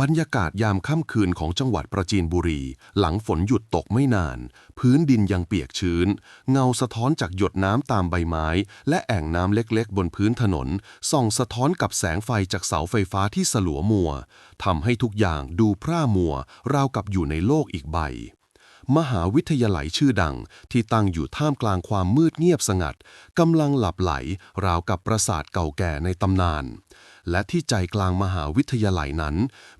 บรรยากาศยามค่ำคืนของจังหวัดประจีนบุรี หลังฝนหยุดตกไม่นาน พื้นดินยังเปียกชื้น เงาสะท้อนจากหยดน้ำตามใบไม้ และแอ่งน้ำเล็กๆ บนพื้นถนน ส่องสะท้อนกับแสงไฟจากเสาไฟฟ้าที่สลัวมัวทำให้ทุกอย่างดูพร่ามัว ราวกับอยู่ในโลกอีกใบ มหาวิทยาลัยชื่อดัง ที่ตั้งอยู่ท่ามกลางความมืดเงียบสงัดกำลังหลับไหล ราวกับปราสาทเก่าแก่ในตำนาน และที่ใจกลางมหาวิทยาลัยนั้น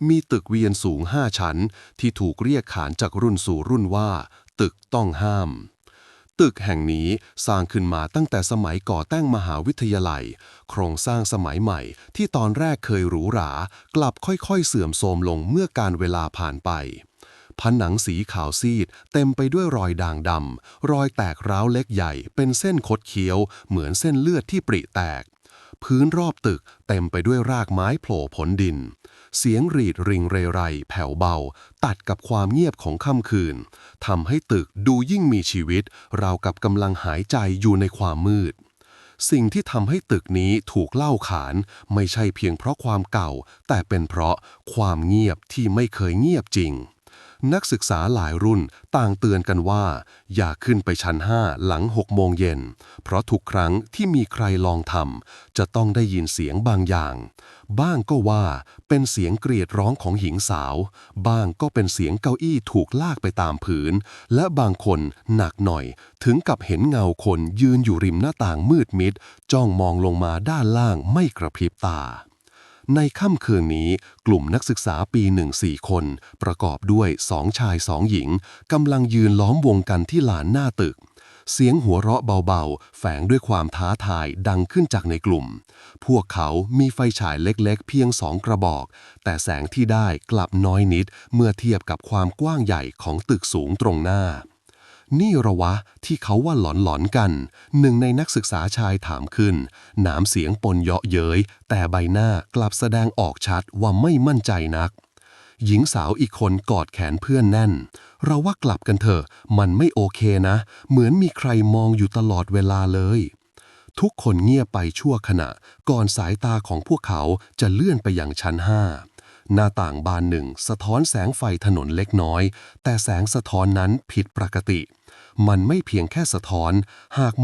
มีตึกเวียนสูงห้าชั้น ที่ถูกเรียกขานจากรุ่นสู่รุ่นว่า ตึกต้องห้าม ตึกแห่งนี้สร้างขึ้นมาตั้งแต่สมัยก่อตั้งมหาวิทยาลัย โครงสร้างสมัยใหม่ ที่ตอนแรกเคยหรูหรา กลับค่อยๆ เสื่อมโทรมลงเมื่อการเวลาผ่านไปผนังสีขาวซีด เต็มไปด้วยรอยด่างดำ รอยแตกร้าวเล็กใหญ่ เป็นเส้นคดเคี้ยว เหมือนเส้นเลือดที่ปริแตก พื้นรอบตึกเต็มไปด้วยรากไม้โผล่พ้นดิน เสียงรีดริงเรไรแผ่วเบา ตัดกับความเงียบของค่ำคืนทำให้ตึกดูยิ่งมีชีวิต ราวกับกำลังหายใจอยู่ในความมืด สิ่งที่ทำให้ตึกนี้ถูกเล่าขาน ไม่ใช่เพียงเพราะความเก่า แต่เป็นเพราะความเงียบที่ไม่เคยเงียบจริง นักศึกษาหลายรุ่นต่างเตือนกันว่า อย่าขึ้นไปชั้น 5 หลัง 6 โมงเย็น เพราะทุกครั้งที่มีใครลองทำจะต้องได้ยินเสียงบางอย่าง บ้างก็ว่าเป็นเสียงเกรียดร้องของหญิงสาว บ้างก็เป็นเสียงเก้าอี้ถูกลากไปตามผืน และบางคนหนักหน่อย ถึงกับเห็นเงาคนยืนอยู่ริมหน้าต่างมืดมิด จ้องมองลงมาด้านล่างไม่กระพริบตา ในค่ำคืนนี้กลุ่มนักศึกษาปีหนึ่งสี่คน ประกอบด้วยสองชายสองหญิงกำลังยืนล้อมวงกันที่ลานหน้าตึก เสียงหัวเราะเบาๆ แฝงด้วยความท้าทายดังขึ้นจากในกลุ่ม พวกเขามีไฟฉายเล็กๆ เพียงสองกระบอก แต่แสงที่ได้กลับน้อยนิดเมื่อเทียบกับความกว้างใหญ่ของตึกสูงตรงหน้า นี่เระวะที่เขาว่าหลอนๆกัน หนึ่งในนักศึกษาชายถามขึ้น หนามเสียงปนเยาะเย้ย แต่ใบหน้ากลับแสดงออกชัดว่าไม่มั่นใจนัก หญิงสาวอีกคนกอดแขนเพื่อนแน่น เราว่ากลับกันเถอะ มันไม่โอเคนะ เหมือนมีใครมองอยู่ตลอดเวลาเลย ทุกคนเงียบไปชั่วขณะ ก่อนสายตาของพวกเขาจะเลื่อนไปอยังชั้นห้า หน้าต่างบานหนึ่งสะท้อนแสงไฟถนนเล็กน้อย แต่แสงสะท้อนนั้นผิดปกติ มันไม่เพียงแค่สะท้อนหาก